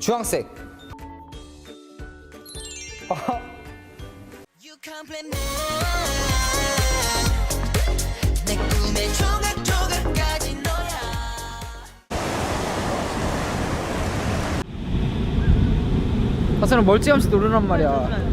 주황색. 가서는 멀찌감치 노르란 말이야.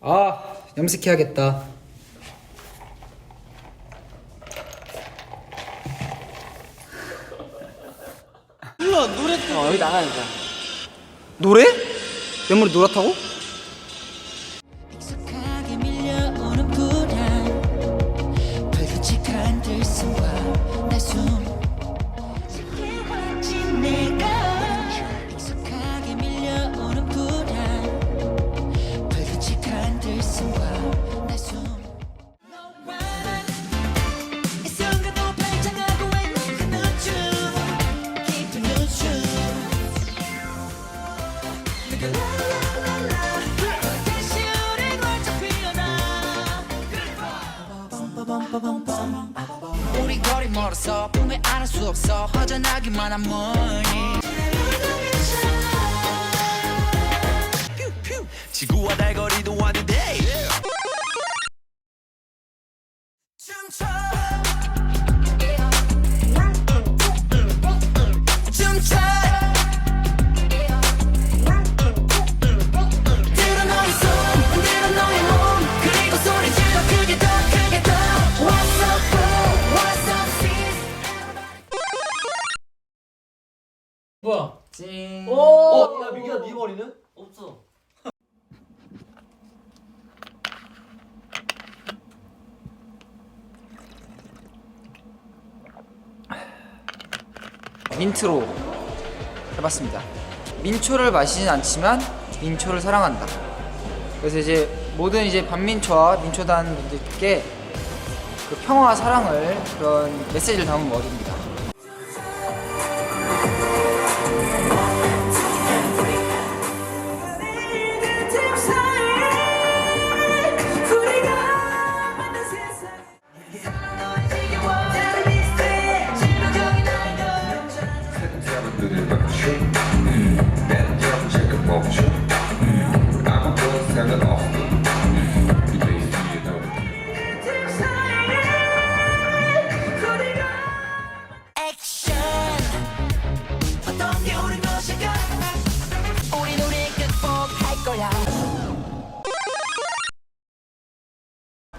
아, 염색해야겠다. 어, 여기 나가니까. 노래? 연물이 노랗다고? 우리 거리 멀어서 꿈에 안을 수 없어. 허전하기만 한 morning 지구와 없어. 민트로 해봤습니다. 민초를 마시진 않지만 민초를 사랑한다. 그래서 이제 모든 이제 반민초와 민초단 분들께 그 평화와 사랑을 그런 메시지를 담은 머리입니다.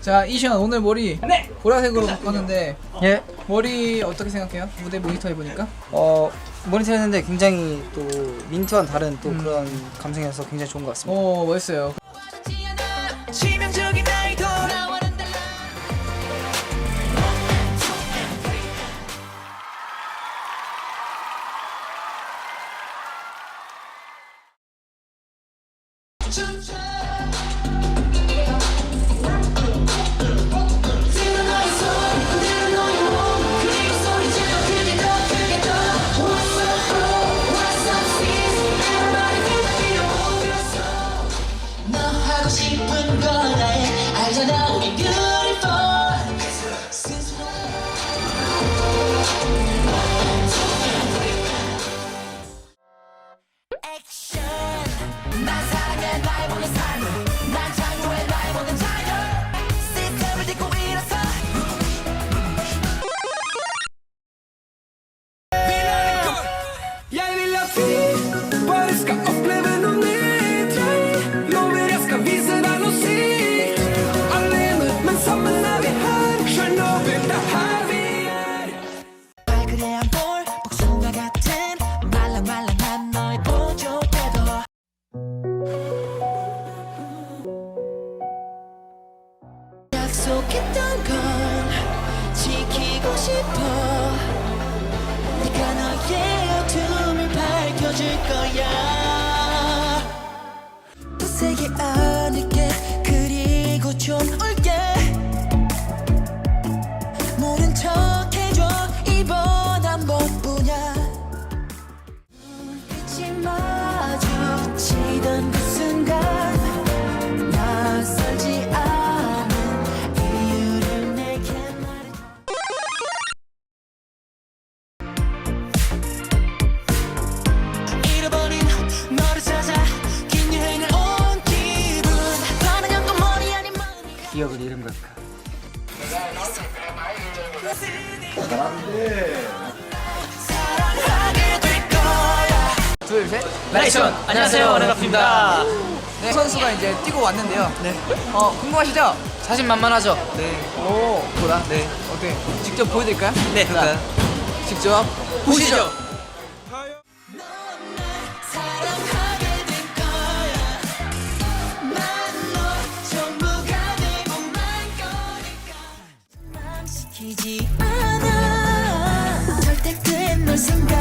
자 이시안 오늘 머리 보라색으로 바꿨는데 예. 머리 어떻게 생각해요? 무대 모니터 해보니까? 어 모니터 했는데 굉장히 또 민트와는 다른 또 그런 감성이어서 굉장히 좋은 것 같습니다. 오 멋있어요 싶은 거 다해 알잖아 우리 beautiful 약속했던 건 지키고 싶어. 네가 너의 어둠을 밝혀줄 거야. 더 세게 안을게. 그리고 좀 거야 둘, 셋. 라이션 안녕하세요 원해갑입니다. 네, 선수가 이제 뛰고 왔는데요. 네. 어, 궁금하시죠? 자신만만하죠? 오, 보라. 네. 어때? 직접 보여드릴까요? 네, 그럴까요? 직접 보시죠. 망시키지 않아. 절대 그널 생각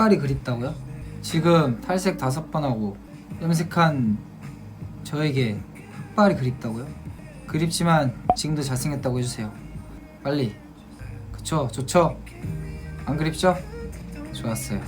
흑발이 그립다고요? 지금 탈색 다섯 번 하고 염색한 저에게 흑발이 그립다고요? 그립지만 지금도 잘생겼다고 해주세요. 빨리. 그쵸? 좋죠? 안 그립죠? 좋았어요.